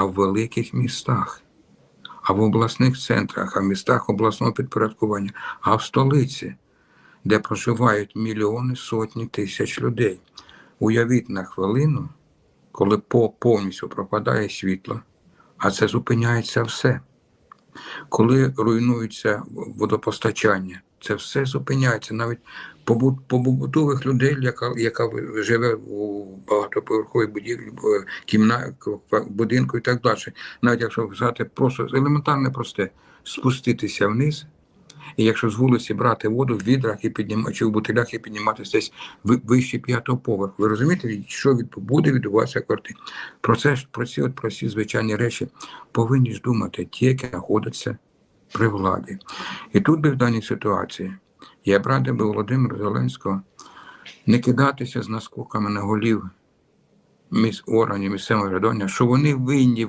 а в великих містах, а в обласних центрах, а в містах обласного підпорядкування, а в столиці, де проживають мільйони сотні тисяч людей. Уявіть на хвилину, коли по повністю пропадає світло, а це зупиняється все. Коли руйнується водопостачання, це все зупиняється. Навіть побутових людей, яка, яка живе у багатоповерховій будівлі, кімна, будинку і так далі. Навіть якщо взяти просто елементарне просте, спуститися вниз, і якщо з вулиці брати воду в відрах і піднімати, чи в бутилях і підніматися десь ви- вище п'ятого поверху. Ви розумієте, що від, буде відбуватися квартирі? Про це про ці от прості звичайні речі повинні ж думати ті, які знаходяться при владі. І тут би в даній ситуації я б радив би Володимиру Зеленського не кидатися з наскоками на голів міс органів місцевого врядування, що вони винні